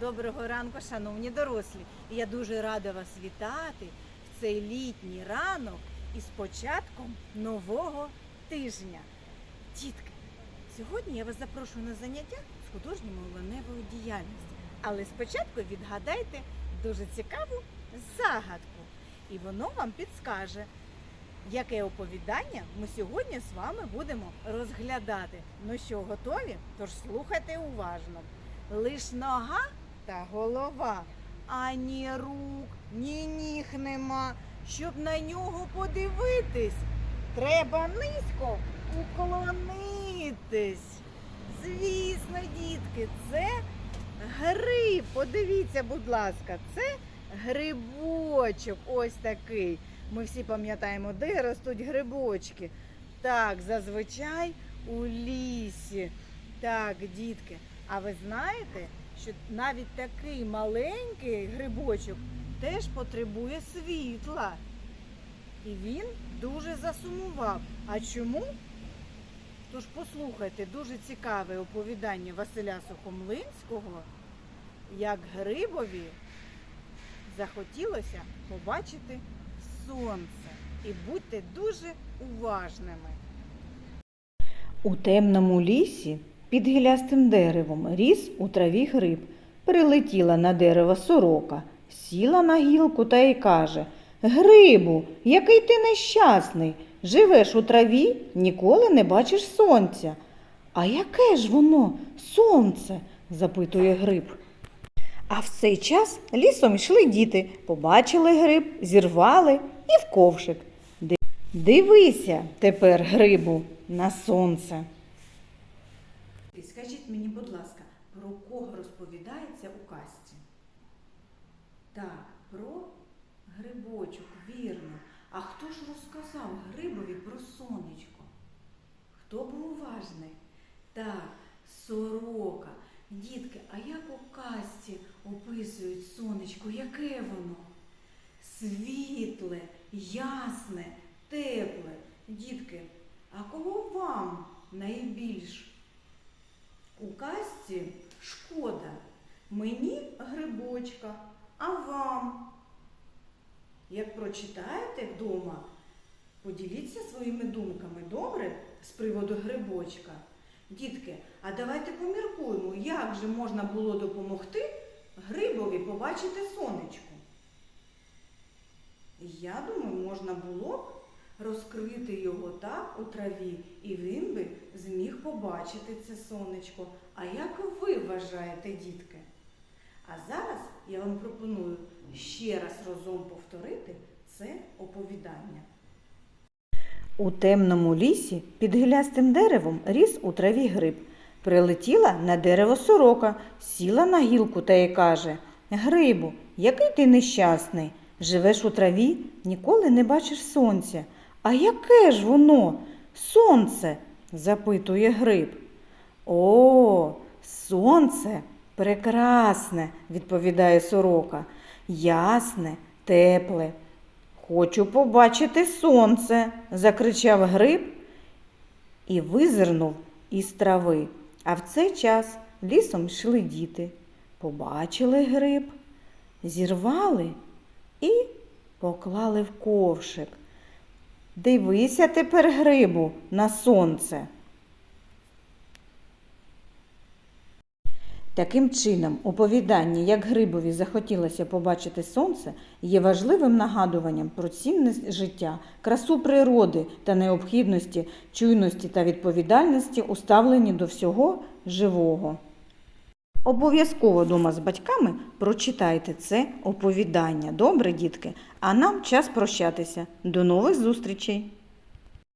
доброго ранку, шановні дорослі. Я дуже рада вас вітати в цей літній ранок із початком нового тижня. Дітки, сьогодні я вас запрошую на заняття з художньо-мовленевої діяльності. Але спочатку відгадайте дуже цікаву загадку. І воно вам підскаже, яке оповідання ми сьогодні з вами будемо розглядати. Ну що, готові? Тож слухайте уважно. Лиш нога та голова, а ні рук, ні ніг нема. Щоб на нього подивитись, треба низько уклонитись. Звісно, дітки, це гриб. Подивіться, будь ласка, це грибочок ось такий. Ми всі пам'ятаємо, де ростуть грибочки. Так, зазвичай у лісі. Так, дітки. А ви знаєте, що навіть такий маленький грибочок теж потребує світла. І він дуже засумував. А чому? Тож послухайте дуже цікаве оповідання Василя Сухомлинського, як грибові захотілося побачити сонце. І будьте дуже уважними. У темному лісі під гілястим деревом ріс у траві гриб. Прилетіла на дерево сорока, сіла на гілку та й каже Грибу, який ти нещасний. Живеш у траві, ніколи не бачиш сонця. А яке ж воно, сонце? запитує гриб. А в цей час лісом йшли діти, побачили гриб, зірвали і в ковшик. Дивися тепер, грибу, на сонце. Скажіть мені, будь ласка, про кого розповідається у казці? Так, про грибочок, вірно. А хто ж розказав грибові про сонечко? Хто був уважний? Так, сорока. Дітки, а як у казці описують сонечко? Яке воно? Світле, ясне, тепле. Дітки, а кого вам найбільш у казці шкода? Мені грибочка, а вам? Як прочитаєте вдома, поділіться своїми думками, добре, з приводу грибочка. Дітки, а давайте поміркуємо, як же можна було допомогти грибові побачити сонечко. Я думаю, можна було розкрити його так у траві, і він би зміг побачити це сонечко. А як ви вважаєте, дітки? А зараз я вам пропоную ще раз разом повторити це оповідання. У темному лісі під гілястим деревом ріс у траві гриб. Прилетіла на дерево сорока, сіла на гілку та й каже Грибу, який ти нещасний. Живеш у траві, ніколи не бачиш сонця. А яке ж воно? Сонце? запитує гриб. О, сонце прекрасне, відповідає сорока. Ясне, тепле. Хочу побачити сонце, закричав гриб і визирнув із трави. А в цей час лісом йшли діти. Побачили гриб, зірвали і поклали в ковшик. Дивися тепер грибу на сонце. Таким чином, оповідання, як грибові захотілося побачити сонце, є важливим нагадуванням про цінність життя, красу природи та необхідності, чуйності та відповідальності у ставленні до всього живого. Обов'язково дома з батьками прочитайте це оповідання. Добре, дітки? А нам час прощатися. До нових зустрічей!